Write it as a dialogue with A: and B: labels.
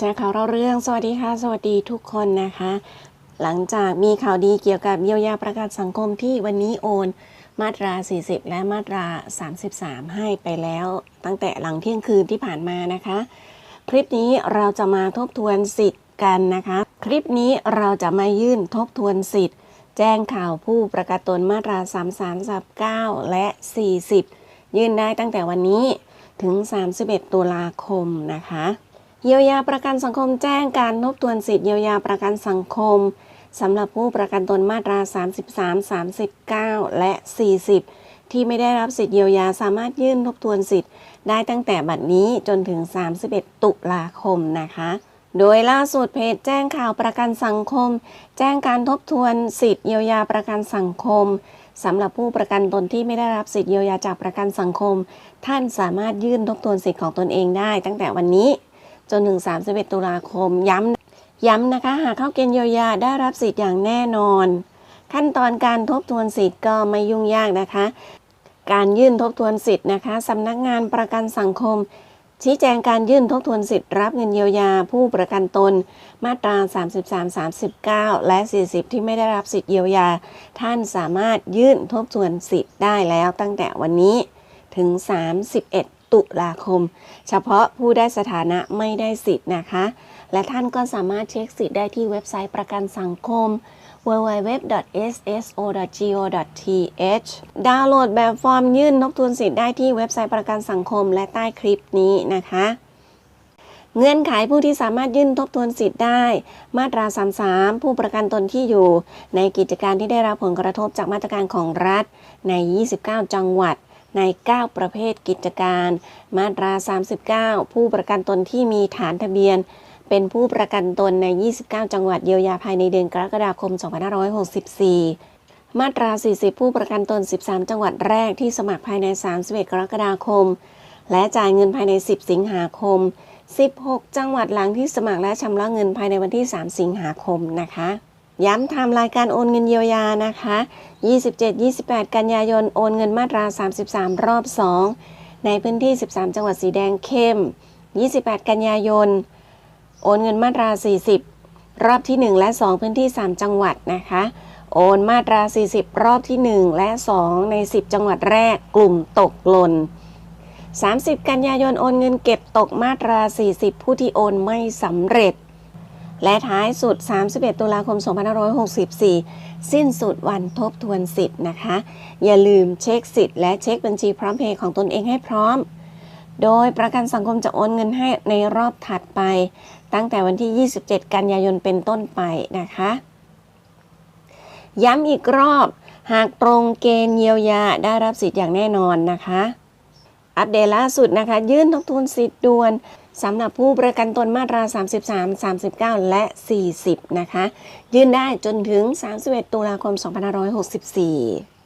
A: แชร์ข่าวเราเรื่องสวัสดีค่ะ สวัสดีทุกคนนะคะ หลังจากมีข่าวดีเกี่ยวกับเยียวยาประกันสังคมที่วันนี้โอน มาตรา 40 และมาตรา 33 ให้ไปแล้ว ตั้งแต่หลังเที่ยงคืนที่ผ่านมานะคะ คลิปนี้เราจะมาทบทวนสิทธิ์กันนะคะ คลิปนี้เราจะมายื่นทบทวนสิทธิ์ แจ้งข่าวผู้ประกันตนมาตรา 33 39 และ 40 ยื่นได้ตั้งแต่วันนี้ถึง 31 ตุลาคมนะคะ เยียวยาประกันสังคมแจ้งการทบทวนสิทธิเยียวยาประกันสังคมสำหรับผู้ประกันตนมาตรา 33 39 และ 40 ที่ไม่ได้รับสิทธิเยียวยาสามารถยื่นทบทวนสิทธิ์ได้ตั้งแต่บัดนี้จนถึง 31 ตุลาคมนะคะ โดยล่าสุดเพจแจ้งข่าวประกันสังคม แจ้งการทบทวนสิทธิเยียวยาประกันสังคมสำหรับผู้ประกันตนที่ไม่ได้รับสิทธิเยียวยาจากประกันสังคม ท่านสามารถยื่นทบทวนสิทธิของตนเองได้ตั้งแต่วันนี้ จนถึง 31 ตุลาคม ย้ำย้ำนะคะ หากเข้าเกณฑ์เยียวยาได้รับสิทธิ์อย่างแน่นอน ขั้นตอนการทบทวนสิทธิ์ก็ไม่ยุ่งยากนะคะ การยื่นทบทวนสิทธิ์นะคะสำนักงานประกันสังคม ชี้แจงการยื่นทบทวนสิทธิ์รับเงินเยียวยาผู้ประกันตน มาตรา 33 39 และ 40 ที่ไม่ได้รับสิทธิ์เยียวยา ท่านสามารถยื่นทบทวนสิทธิ์ได้แล้วตั้งแต่วันนี้ถึง 31 ตุลาคม เฉพาะผู้ได้สถานะไม่ได้สิทธิ์นะคะ และท่านก็สามารถเช็คสิทธิ์ได้ที่เว็บไซต์ประกันสังคม www.sso.go.th ดาวน์โหลดแบบฟอร์มยื่นทบทวนสิทธิ์ได้ที่เว็บไซต์ประกันสังคมและใต้คลิปนี้นะคะ เงื่อนไขผู้ที่สามารถยื่นทบทวนสิทธิ์ได้ มาตรา 33 ผู้ประกันตนที่อยู่ ในกิจการที่ได้รับผลกระทบจากมาตรการของรัฐใน 29 จังหวัด ใน 9 ประเภทกิจการ มาตรา 39 ผู้ประกันตนที่มีฐานทะเบียน เป็นผู้ประกันตนใน 29 จังหวัดเยียวยาภายในเดือนกรกฎาคม 2564มาตรา 40 ผู้ประกันตน 13 จังหวัดแรกที่สมัครภายใน 31 กรกฎาคม และจ่ายเงินภายใน 10 สิงหาคม 16 จังหวัดหลังที่สมัครและชำระเงินภายในวันที่ 3 สิงหาคมนะคะ ย้ำไทม์ไลน์การโอนเงินเยียวยานะคะ 27-28 กันยายน โอนเงินมาตรา 33 รอบ 2 ในพื้นที่ 13 จังหวัดสีแดงเข้ม 28 กันยายน โอนเงินมาตรา 40 รอบที่ 1 และ 2 พื้นที่ 3 จังหวัดนะคะ โอนมาตรา 40 รอบที่ 1 และ 2 ใน 10 จังหวัดแรก กลุ่มตกหล่น 30 กันยายน โอนเงินเก็บตกมาตรา 40 ผู้ที่โอนไม่สำเร็จ และท้ายสุด 31 ตุลาคม 2564 สิ้นสุดวันทบทวนสิทธิ์นะคะ อย่าลืมเช็คสิทธิ์และเช็คบัญชีพร้อมเพย์ของตนเองให้พร้อม โดยประกันสังคมจะโอนเงินให้ในรอบถัดไป ตั้งแต่วันที่ 27 กันยายนเป็นต้นไปนะคะ ย้ำอีกรอบ หากตรงเกณฑ์เยียวยาได้รับสิทธิ์อย่างแน่นอนนะคะ อัปเดตล่าสุดนะคะ ยื่นทบทวนสิทธิ์ด่วนสำหรับผู้ประกันตนมาตรา 33 39 และ 40 นะคะ ยื่นได้จนถึง 31 ตุลาคม 2564